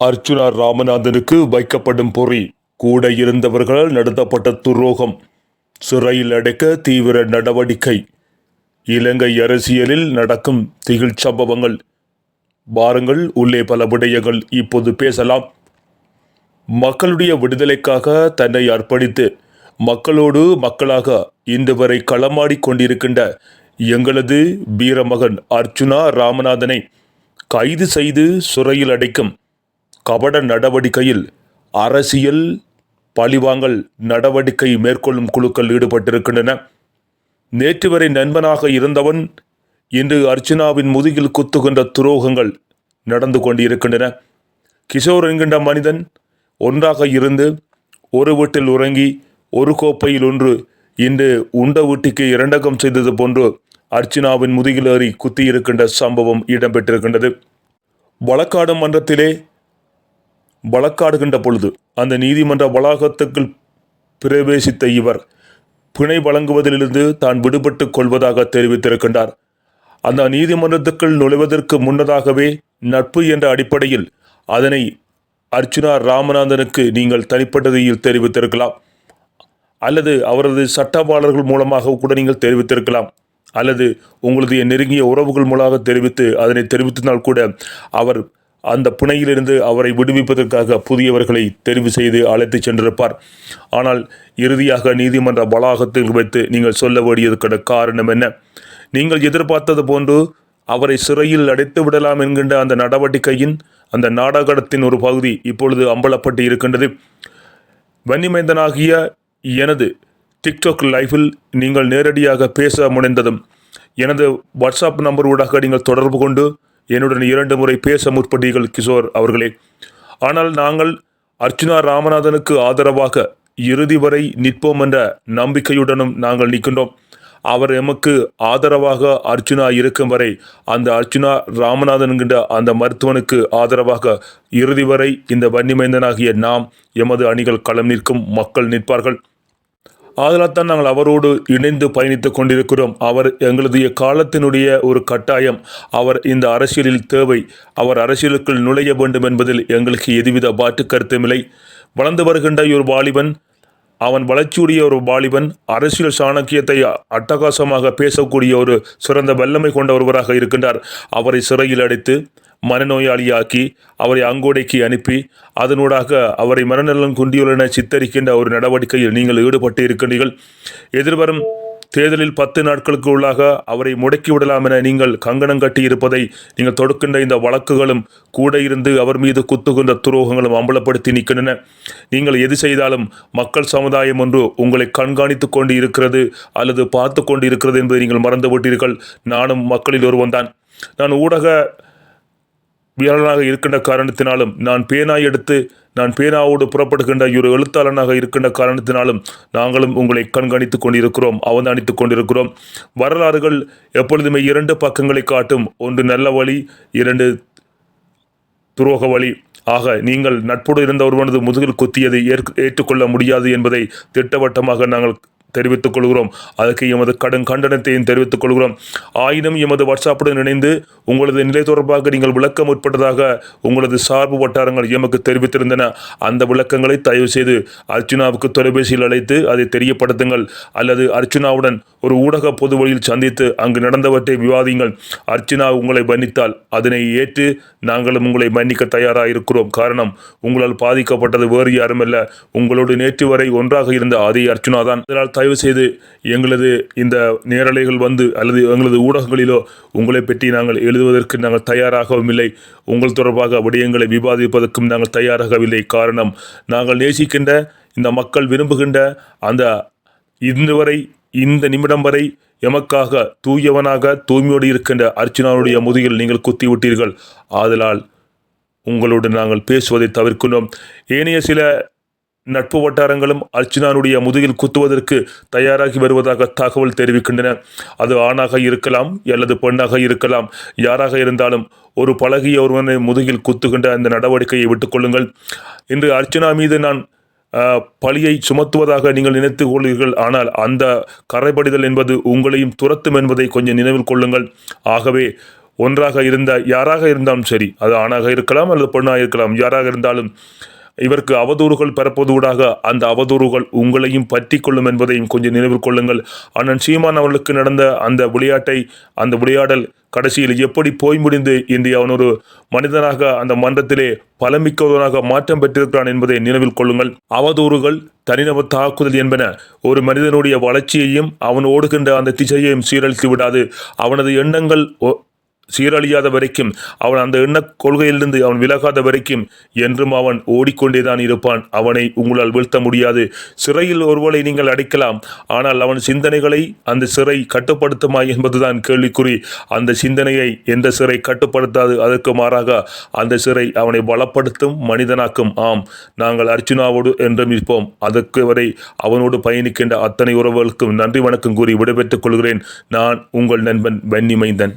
அர்ச்சுனா ராமநாதனுக்கு வைக்கப்படும் பொறி கூட இருந்தவர்களால் நடத்தப்பட்ட துரோகம் சிறையில் அடைக்க தீவிர நடவடிக்கை. இலங்கை அரசியலில் நடக்கும் திகில் சம்பவங்கள் வாருங்கள் உள்ளே பல விடயங்கள் இப்போது பேசலாம். மக்களுடைய விடுதலைக்காக தன்னை அர்ப்பணித்து மக்களோடு மக்களாக இன்று வரை களமாடிக் கொண்டிருக்கின்ற எங்களது வீரமகன் அர்ச்சுனா ராமநாதனை கைது செய்து சிறையில் அடைக்கும் கபட நடவடிக்கையில் அரசியல் பழிவாங்கல் நடவடிக்கை மேற்கொள்ளும் குழுக்கள் ஈடுபட்டிருக்கின்றன. நேற்று வரை நண்பனாக இருந்தவன் இன்று அர்ச்சனாவின் முதுகில் குத்துகின்ற துரோகங்கள் நடந்து கொண்டிருக்கின்றன. கிஷோர் என்கின்ற மனிதன் ஒன்றாக இருந்து ஒரு வீட்டில் உறங்கி ஒரு கோப்பையில் ஒன்று இன்று உண்ட வீட்டுக்கு இரண்டகம் செய்தது போன்று அர்ச்சனாவின் முதுகில் ஏறி குத்தியிருக்கின்ற சம்பவம் இடம்பெற்றிருக்கின்றது. வழக்காடு மன்றத்திலே வழக்காடுகின்ற பொழுது அந்த நீதிமன்ற வளாகத்துக்குள் பிரவேசித்த இவர் பிணை வழங்குவதிலிருந்து தான் விடுபட்டுக் கொள்வதாக தெரிவித்திருக்கின்றார். அந்த நீதிமன்றத்துக்குள் நுழைவதற்கு முன்னதாகவே நட்பு என்ற அடிப்படையில் அதனை அர்ச்சுனா ராமநாதனுக்கு நீங்கள் தனிப்பட்டதையில் தெரிவித்திருக்கலாம். அல்லது அவரது சட்டவாளர்கள் மூலமாக கூட நீங்கள் தெரிவித்திருக்கலாம். அல்லது உங்களுடைய நெருங்கிய உறவுகள் மூலமாக தெரிவித்து அதனை தெரிவித்தினால் கூட அவர் அந்த புனையிலிருந்து அவரை விடுவிப்பதற்காக புதியவர்களை தெரிவு செய்து அழைத்து சென்றிருப்பார். ஆனால் இறுதியாக நீதிமன்ற வளாகத்தில் வைத்து நீங்கள் சொல்ல வேண்டியதுக்கான காரணம் என்ன? நீங்கள் எதிர்பார்த்தது போன்று அவரை சிறையில் அடைத்து விடலாம் என்கின்ற அந்த நடவடிக்கையின் அந்த நாடகத்தின் ஒரு பகுதி இப்பொழுது அம்பலப்பட்டு இருக்கின்றது. வன்னிமைந்தனாகிய எனது டிக்டாக் லைஃபில் நீங்கள் நேரடியாக பேச முனைந்ததும் எனது வாட்ஸ்அப் நம்பர் ஊடாக நீங்கள் தொடர்பு கொண்டு என்னுடன் இரண்டு முறை பேச முற்பட்டீர்கள் கிஷோர் அவர்களே. ஆனால் நாங்கள் அர்ச்சுனா ராமநாதனுக்கு ஆதரவாக இறுதி வரை நிற்போம் என்ற நம்பிக்கையுடனும் நாங்கள் நிற்கின்றோம். அவர் எமக்கு ஆதரவாக அர்ச்சுனா இருக்கும் வரை அந்த அர்ச்சுனா ராமநாதன் என்கின்ற அந்த மருத்துவனுக்கு ஆதரவாக இறுதி வரை இந்த வன்னிமைந்தனாகிய நாம் எமது அணிகள் களம் நிற்கும் மக்கள் நிற்பார்கள். ஆதலால் தான் நாங்கள் அவரோடு இணைந்து பயணித்துக் கொண்டிருக்கிறோம். அவர் எங்களுடைய காலத்தினுடைய ஒரு கட்டாயம். அவர் இந்த அரசியலில் தேவை. அவர் அரசியலுக்குள் நுழைய வேண்டும் என்பதில் எங்களுக்கு எதுவித பாட்டு கருத்துமில்லை வளர்ந்து வருகின்ற ஒரு வாலிபன் அவன் வளர்ச்சியுடைய ஒரு வாலிபன் அரசியல் சாணக்கியத்தை அட்டகாசமாக பேசக்கூடிய ஒரு சிறந்த வல்லமை கொண்ட ஒருவராக இருக்கின்றார். அவரை சிறையில் அடைத்து மனநோயாளியாக்கி அவரை அங்கோடைக்கு அனுப்பி அதனூடாக அவரை மனநலம் குண்டியுள்ளன சித்தரிக்கின்ற ஒரு நடவடிக்கையில் நீங்கள் ஈடுபட்டு இருக்கின்றீர்கள் எதிர்வரும் தேர்தலில் பத்து நாட்களுக்கு உள்ளாக அவரை முடக்கிவிடலாம் என நீங்கள் கங்கணம் கட்டி இருப்பதை நீங்கள் தொடுக்கின்ற இந்த வழக்குகளும் கூட இருந்து அவர் மீது குத்துகின்ற துரோகங்களும் அம்பலப்படுத்தி நிற்கின்றன. நீங்கள் எது செய்தாலும் மக்கள் சமுதாயம் ஒன்று உங்களை கண்காணித்து கொண்டு இருக்கிறது அல்லது பார்த்து கொண்டு இருக்கிறது என்பதை நீங்கள் மறந்துவிட்டீர்கள். நானும் மக்களில் ஒருவன் தான் நான் ஊடக வீரனாக இருக்கின்ற காரணத்தினாலும் நான் பேனாய் எடுத்து நான் பேனாவோடு புறப்படுகின்ற ஒரு எழுத்தாளனாக இருக்கின்ற காரணத்தினாலும் நாங்களும் உங்களை கண்காணித்துக் கொண்டிருக்கிறோம் அவதானித்துக் கொண்டிருக்கிறோம். வரலாறுகள் எப்பொழுதுமே இரண்டு பக்கங்களை காட்டும். ஒன்று நல்ல வழி இரண்டு துரோக வழி. ஆக நீங்கள் நட்போடு இருந்த ஒருவனது முதுகில் குத்தியதை ஏற்க ஏற்றுக்கொள்ள முடியாது என்பதை திட்டவட்டமாக நாங்கள் தெரிவித்துக் கொள்கிறோம். அதற்கு எமது கடும் கண்டனத்தையும் தெரிவித்துக் கொள்கிறோம். ஆயினும் எமது வாட்ஸ்அப்புடன் இணைந்து உங்களது நிலை தொடர்பாக நீங்கள் விளக்கம் உட்பட்டதாக உங்களது சார்பு வட்டாரங்கள் எமக்கு தெரிவித்திருந்தன. அந்த விளக்கங்களை தயவு செய்து அர்ச்சுனாவுக்கு தொலைபேசியில் அழைத்து அதை தெரியப்படுத்துங்கள். அல்லது அர்ச்சுனாவுடன் ஒரு ஊடக பொது வழியில் சந்தித்து அங்கு நடந்தவற்றை விவாதியுங்கள் அர்ச்சுனா உங்களை மன்னித்தால் அதனை ஏற்று நாங்களும் உங்களை மன்னிக்க தயாராக இருக்கிறோம் காரணம் உங்களால் பாதிக்கப்பட்டது வேறு யாருமல்ல. உங்களோடு நேற்று வரை ஒன்றாக இருந்த அதே அர்ச்சுனா தான் இதனால் தயவு செய்து எங்களது இந்த நேரலைகள் வந்து அல்லது எங்களது ஊடகங்களிலோ உங்களை பற்றி நாங்கள் எழுதுவதற்கு நாங்கள் தயாராகவும் இல்லை. உங்கள் தொடர்பாக விடயங்களை விவாதிப்பதற்கும் நாங்கள் தயாராகவில்லை. காரணம் நாங்கள் நேசிக்கின்ற இந்த மக்கள் விரும்புகின்ற அந்த இன்று வரை இந்த நிமிடம் வரை எமக்காக தூயவனாக தூய்மையோடு இருக்கின்ற அர்ச்சுனாவுடைய முதுகில் நீங்கள் குத்திவிட்டீர்கள். ஆதலால் உங்களோடு நாங்கள் பேசுவதை தவிர்க்கின்றோம் ஏனைய சில நட்பு வட்டாரங்களும் அர்ச்சனானுடைய முதுகில் குத்துவதற்கு தயாராகி வருவதாக தகவல் தெரிவிக்கின்றன. அது ஆணாக இருக்கலாம் அல்லது பெண்ணாக இருக்கலாம். யாராக இருந்தாலும் ஒரு பழகிய ஒருவனை முதுகில் குத்துகின்ற அந்த நடவடிக்கையை விட்டுக்கொள்ளுங்கள் இன்று அர்ச்சனா மீது நான் பழியை சுமத்துவதாக நீங்கள் நினைத்து கொள்வீர்கள். ஆனால் அந்த கரைபடிதல் என்பது உங்களையும் துரத்தும் என்பதை கொஞ்சம் நினைவில் கொள்ளுங்கள். ஆகவே ஒன்றாக இருந்த யாராக இருந்தாலும் சரி அது ஆணாக இருக்கலாம் அல்லது பெண்ணாக இருக்கலாம் யாராக இருந்தாலும் இவருக்கு அவதூறுகள் பிறப்பதூடாக அந்த அவதூறுகள் உங்களையும் பற்றி கொள்ளும் என்பதையும் கொஞ்சம் நினைவில் கொள்ளுங்கள். அண்ணன் சீமான் அவர்களுக்கு நடந்த அந்த விளையாட்டை அந்த விளையாடல் கடைசியில் எப்படி போய் முடிந்து இன்று அவன் ஒரு மனிதனாக அந்த மன்றத்திலே பலமிக்கவனாக மாற்றம் பெற்றிருக்கிறான் என்பதை நினைவில் கொள்ளுங்கள். அவதூறுகள் தனிநபர் தாக்குதல் என்பன ஒரு மனிதனுடைய வளர்ச்சியையும் அவன் ஓடுகின்ற அந்த திசையையும் சீரழித்து விடாது அவனது எண்ணங்கள் ஒ- சீரழியாத வரைக்கும் அவன் அந்த எண்ண கொள்கையிலிருந்து அவன் விலகாத வரைக்கும் என்றும் அவன் ஓடிக்கொண்டேதான் இருப்பான். அவனை உங்களால் வீழ்த்த முடியாது. சிறையில் ஒருவரை நீங்கள் அடைக்கலாம். ஆனால் அவன் சிந்தனைகளை அந்த சிறை கட்டுப்படுத்துமா என்பதுதான் கேள்விக்குறி. அந்த சிந்தனையை எந்த சிறை கட்டுப்படுத்தாது அதற்கு மாறாக அந்த சிறை அவனை பலப்படுத்தும் மனிதனாக்கும். ஆம் நாங்கள் அர்ச்சுனாவோடு என்றும் இருப்போம். அதற்கு வரை அவனோடு பயணிக்கின்ற அத்தனை உறவுகளுக்கும் நன்றி வணக்கம் கூறி விடைபெற்றுக் கொள்கிறேன். நான் உங்கள் நண்பன் வெண்ணிமைந்தன்.